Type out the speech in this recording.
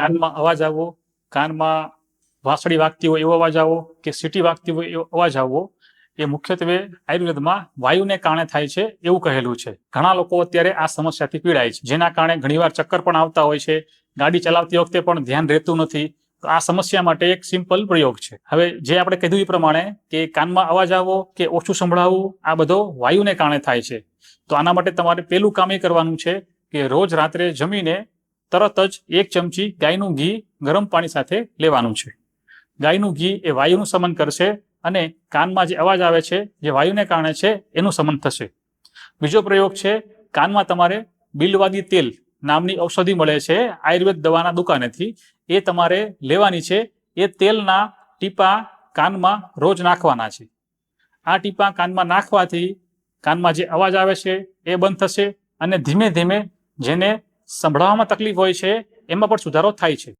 કાનમાં અવાજ આવવો, કાનમાં વાંસળી વાગતી હોય એવો અવાજ આવવો કે સીટી વાગતી હોય એવો અવાજ આવવો, એ મુખ્યત્વે આયુર્વેદમાં વાયુને કારણે થાય છે એવું કહેલું છે. ઘણા લોકો અત્યારે આ સમસ્યાથી પીડાય છે. જેના કારણે ઘણીવાર ચક્કર પણ આવતા હોય છે, ગાડી ચલાવતી વખતે પણ ધ્યાન રહેતું નથી. તો આ સમસ્યા માટે એક સિમ્પલ પ્રયોગ છે. હવે જે આપણે કીધું એ પ્રમાણે કે કાનમાં અવાજ આવવો કે ઓછું સંભળાવવું, આ બધો વાયુને કારણે થાય છે. તો આના માટે તમારે પેલું કામ એ કરવાનું છે કે રોજ રાત્રે જમીને તરત જ એક ચમચી ગાયનું ઘી ગરમ પાણી સાથે લેવાનું છે. ગાયનું ઘી એ વાયુનું સમન કરશે અને કાનમાં જે અવાજ આવે છે, જે વાયુને કારણે છે, એનું સમન થશે. બીજો પ્રયોગ છે, કાનમાં તમારે બિલવાદી તેલ નામની ઔષધિ મળે છે, આયુર્વેદ દવાના દુકાનેથી. એ તમારે લેવાની છે. એ તેલના ટીપા કાનમાં રોજ નાખવાના છે. આ ટીપા કાનમાં નાખવાથી કાનમાં જે અવાજ આવે છે, એ બંધ થશે અને ધીમે ધીમે જેને સંભળાવવામાં તકલીફ હોય છે એમાં પણ સુધારો થાય છે.